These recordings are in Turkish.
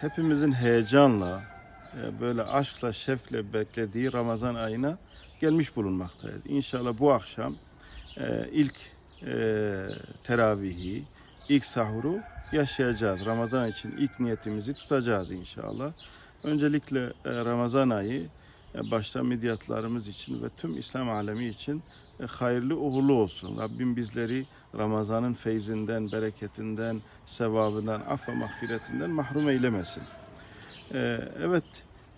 hepimizin heyecanla, e, böyle aşkla, şevkle beklediği Ramazan ayına gelmiş bulunmaktayız. İnşallah bu akşam e, ilk e, teravihi, ilk sahuru yaşayacağız. Ramazan için ilk niyetimizi tutacağız inşallah. Öncelikle Ramazan ayı başta midyatlarımız için ve tüm İslam alemi için e, hayırlı uğurlu olsun. Rabbim bizleri Ramazan'ın feyzinden, bereketinden, sevabından, aff ve mağfiretinden mahrum eylemesin. E, Evet,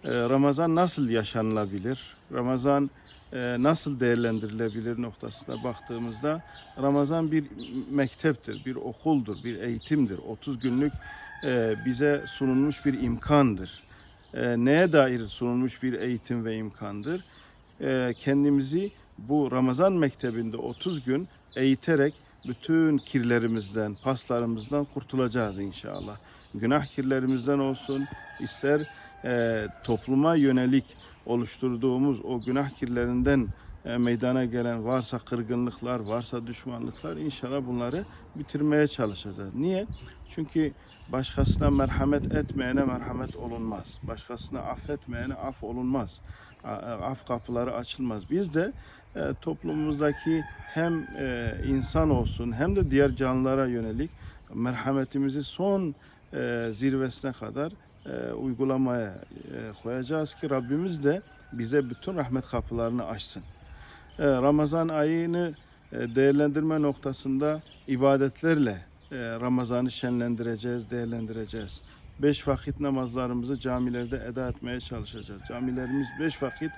e, Ramazan nasıl yaşanılabilir? Ramazan e, nasıl değerlendirilebilir noktasına baktığımızda Ramazan bir mekteptir, bir okuldur, bir eğitimdir. 30 günlük e, bize sunulmuş bir imkandır. E, Neye dair sunulmuş bir eğitim ve imkandır? E, Kendimizi bu Ramazan mektebinde 30 gün eğiterek bütün kirlerimizden, paslarımızdan kurtulacağız inşallah. Günah kirlerimizden olsun, ister e, topluma yönelik oluşturduğumuz o günah kirlerinden meydana gelen varsa kırgınlıklar, varsa düşmanlıklar inşallah bunları bitirmeye çalışacağız. Niye? Çünkü başkasına merhamet etmeyene merhamet olunmaz. Başkasına affetmeyene af olunmaz. A- Af kapıları açılmaz. Biz de e, toplumumuzdaki hem e, insan olsun hem de diğer canlılara yönelik merhametimizi son e, zirvesine kadar e, uygulamaya e, koyacağız ki Rabbimiz de bize bütün rahmet kapılarını açsın. E, Ramazan ayını e, değerlendirme noktasında ibadetlerle e, Ramazan'ı şenlendireceğiz, değerlendireceğiz. Beş vakit namazlarımızı camilerde eda etmeye çalışacağız. Camilerimiz beş vakit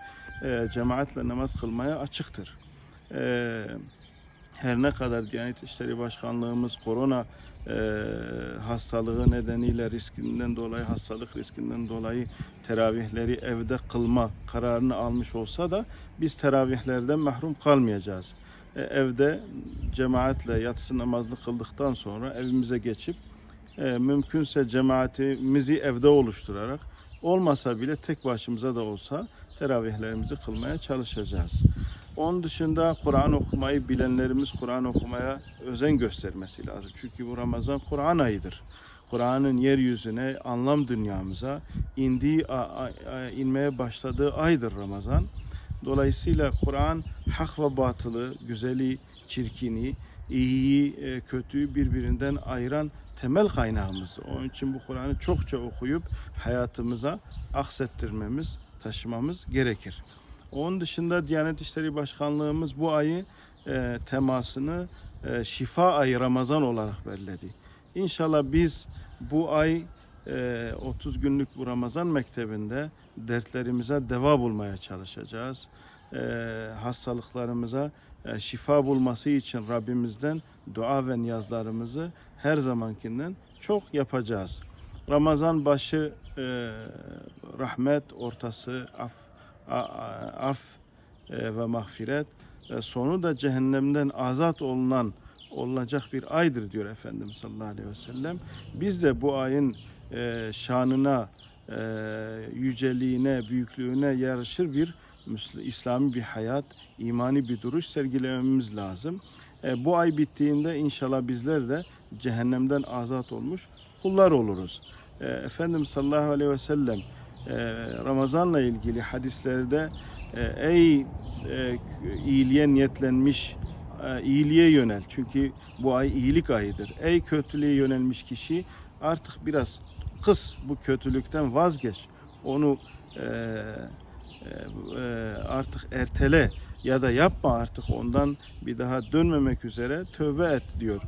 cemaatle namaz kılmaya açıktır. Her ne kadar Diyanet İşleri Başkanlığımız korona e, hastalığı nedeniyle riskinden dolayı, hastalık riskinden dolayı teravihleri evde kılma kararını almış olsa da biz teravihlerden mahrum kalmayacağız. E, evde cemaatle yatsı namazını kıldıktan sonra evimize geçip e, mümkünse cemaatimizi evde oluşturarak olmasa bile tek başımıza da olsa teravihlerimizi kılmaya çalışacağız. Onun dışında Kur'an okumayı bilenlerimiz Kur'an okumaya özen göstermesi lazım. Çünkü bu Ramazan Kur'an ayıdır. Kur'an'ın yeryüzüne, anlam dünyamıza indiği, inmeye başladığı aydır Ramazan. Dolayısıyla Kur'an hak ve batılı, güzeli, çirkini, iyiyi, e, kötüyü birbirinden ayıran temel kaynağımız. Onun için bu Kur'an'ı çokça okuyup hayatımıza aksettirmemiz, taşımamız gerekir. Onun dışında Diyanet İşleri Başkanlığımız bu ayı e, temasını e, şifa ayı Ramazan olarak belirledi. İnşallah biz bu ay e, 30 günlük bu Ramazan mektebinde dertlerimize deva bulmaya çalışacağız. E, hastalıklarımıza e, şifa bulması için Rabbimizden dua ve niyazlarımızı her zamankinden çok yapacağız. Ramazan başı e, rahmet, ortası af, a- a- af e, ve mağfiret, e, sonu da cehennemden azat olunan olacak bir aydır diyor Efendimiz sallallahu aleyhi ve sellem. Biz de bu ayın e, şanına, e, yüceliğine, büyüklüğüne yarışır bir İslami bir hayat, imani bir duruş sergilememiz lazım. E, bu ay bittiğinde inşallah bizler de cehennemden azat olmuş kullar oluruz. E, Efendimiz sallallahu aleyhi ve sellem e, Ramazan'la ilgili hadislerde e, ey e, iyiliğe niyetlenmiş e, iyiliğe yönel. Çünkü bu ay iyilik ayıdır. Ey kötülüğe yönelmiş kişi artık biraz kıs bu kötülükten vazgeç. Onu e, e, e, artık ertele ya da yapma artık ondan bir daha dönmemek üzere tövbe et diyor.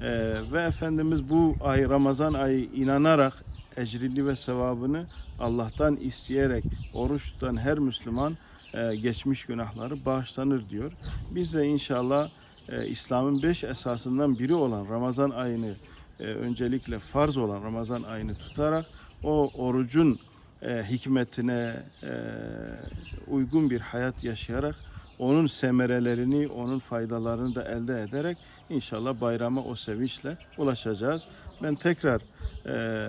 E, ve Efendimiz bu ay Ramazan ayı inanarak ecrini ve sevabını Allah'tan isteyerek oruç tutan her Müslüman e, geçmiş günahları bağışlanır diyor. Biz de inşallah e, İslam'ın beş esasından biri olan Ramazan ayını e, öncelikle farz olan Ramazan ayını tutarak o orucun e, hikmetine e, uygun bir hayat yaşayarak onun semerelerini, onun faydalarını da elde ederek inşallah bayrama o sevinçle ulaşacağız. Ben tekrar e,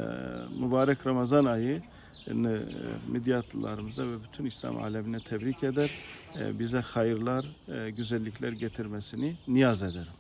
mübarek Ramazan ayı e, midyatlılarımıza ve bütün İslam alemine tebrik eder. E, bize hayırlar, e, güzellikler getirmesini niyaz ederim.